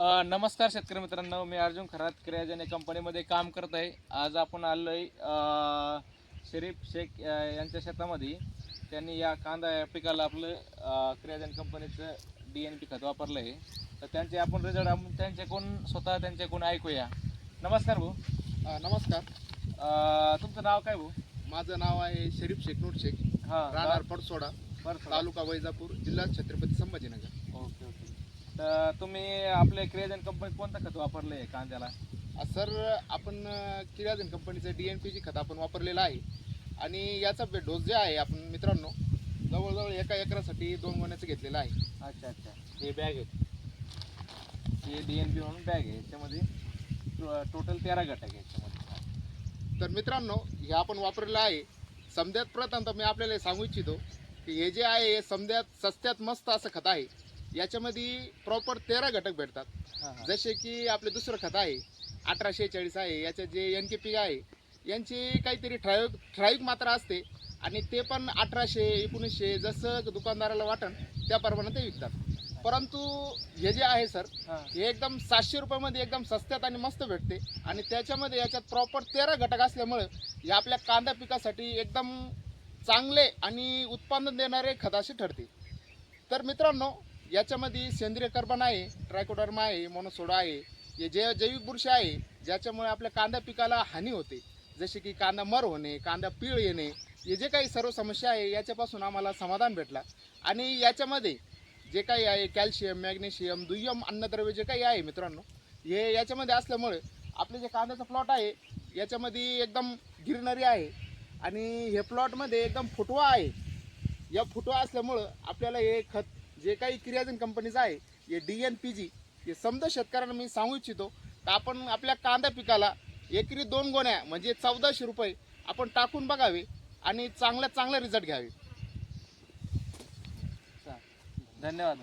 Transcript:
अ, नमस्कार शेतकरी मित्रांनो मी अर्जुन खरात क्रियाजन या कंपनीमध्ये काम करत आहे. आज आपण आलो आहे शरीफ शेख अ, यांच्या शेतामध्ये. त्यांनी या कांदा या पिकाला आपलं अ, क्रियाजन कंपनीचं डी एन पी खत वापरलं आहे तर त्यांचे आपण रिझल्ट आपण त्यांच्याकडून स्वतः त्यांच्याकडून ऐकूया. नमस्कार भाऊ. अ, नमस्कार. अ, तुमचं नाव काय भाऊ? माझं नाव आहे शरीफ शेख हां राहणार पडसोडा बरं तालुका वैजापूर जिल्हा छत्रपती संभाजीनगर. Okay okay. तर तुम्ही आपल्या क्रियाजन कंपनीत कोणतं खत वापरलं आहे कांद्याला? अ, सर आपण किराजन कंपनीचं डी एन पी जी खत आपण वापरलेलं आहे. आणि याचा बे- डोस जे आहे आपण मित्रांनो जवळजवळ एका एकरासाठी दोन महिन्याचं घेतलेलं आहे. अच्छा अच्छा. हे बॅग आहे. हे डी एन बी म्हणून बॅग आहे. याच्यामध्ये टोटल तेरा घटक आहे याच्यामध्ये. तर मित्रांनो हे आपण वापरलेलं आहे. समद्यात प्रथम मी आपल्याला हे सांगू इच्छितो की हे जे आहे हे समद्यात सस्त्यात मस्त असं खत आहे. याच्यामध्ये प्रॉपर तेरा घटक भेटतात. हां हां. जसे की आपले दुसरं खत आहे अठराशे चाळीस आहे याच्यात जे एन के पी आहे यांची काहीतरी ठराविक ठराविक मात्रा असते. आणि ते पण अठराशे एकोणीसशे जसं दुकानदाराला वाटण त्याप्रमाणे ते विकतात. परंतु हे जे आहे सर हां. हे एकदम सातशे रुपयामध्ये एकदम सस्त्यात आणि मस्त भेटते. आणि त्याच्यामध्ये याच्यात प्रॉपर तेरा घटक असल्यामुळं या आपल्या कांदा पिकासाठी एकदम चांगले आणि उत्पादन देणारे खताशी ठरते. तर मित्रांनो याच्यामध्ये सेंद्रिय कर्बन आहे ट्रायकोडर्मा आहे मोनोसोडा आहे. हे जे जैविक बुरशी आहे ज्याच्यामुळे आपल्या कांदा पिकाला हानी होते. जसे की कांदा मर होणे कांदा पीळ येणे हे जे काही सर्व समस्या आहे याच्यापासून आम्हाला समाधान भेटला. आणि याच्यामध्ये जे काही आहे कॅल्शियम मॅग्नेशियम दुय्यम अन्नद्रव्य जे काही आहे मित्रांनो हे याच्यामध्ये असल्यामुळे आपले जे कांद्याचं प्लॉट आहे याच्यामध्ये एकदम गिरनरी आहे. आणि हे प्लॉटमध्ये एकदम फुटवा आहे. या फुटवा असल्यामुळं आपल्याला हे खत जे काही क्रियाजन कंपनीचं आहे हे डी एन पी जी हे समजा शेतकऱ्यांना मी सांगू इच्छितो तर आपण आपल्या कांदा पिकाला एकरी दोन गोण्या म्हणजे चौदाशे रुपये आपण टाकून बघावे आणि चांगल्या चांगला रिझल्ट घ्यावे चालेल. धन्यवाद